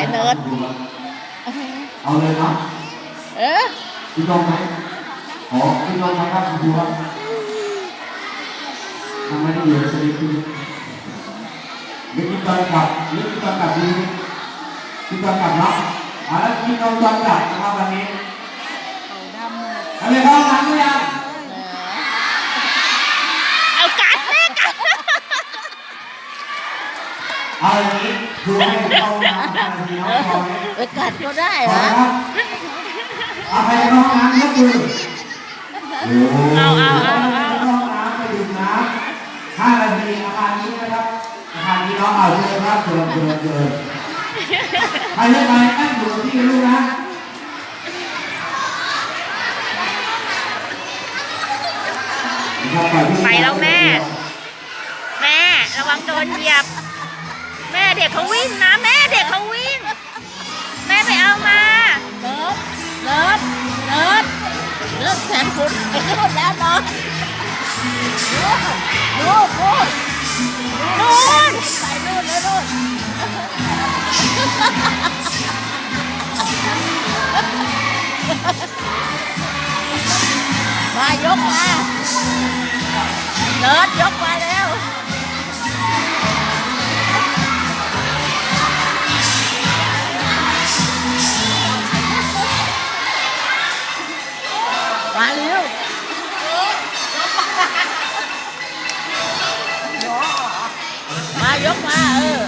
ายเนิร์ดเอาเลยครับเออพี่น้องไหมขอพี่น้องไหมครับคุณครูครับทำไมได้อยู่ในสลิปนี้นึกตอนกลับนึกตอนกลับดีนึกตอนกลับเนาะเอาแล้วพี่น้องตอนกลับนะครับวันนี้เอาเลยเข้าห้องน้ำหรือยัง เอากัดแม่กัด เอาอย่างนี้ดูให้เข้าห้องน้ำห้านาทีเนาะพอไหมไปกัดก็ได้พอเหรอครับเอาใครจะเข้าห้องน้ำยกมือโอ้เอาเอาเอาเอาเข้าห้องน้ำไปดื่มน้ำห้านาทีอาคารนี้นะครับอาคารนี้เนาะเอาเชิญครับเชิญเชิญเชิญใครจะไปตั้งอยู่ที่ลูกนะไปแล้วแม่ แม่ ระวังโดนเหยียบ แม่เด็กเขาวิ่งนะ แม่เด็กเขาวิ่ง แม่ไปเอามาเนิร์ดเนิร์ดเนิร์ดเนิร์ดแขนคุณไปนู่นแล้วเนิร์ดนู่นนู่นนู่นไปนู่นแล้วนู่นมายกมาเนิร์ดยก มายกมาเออ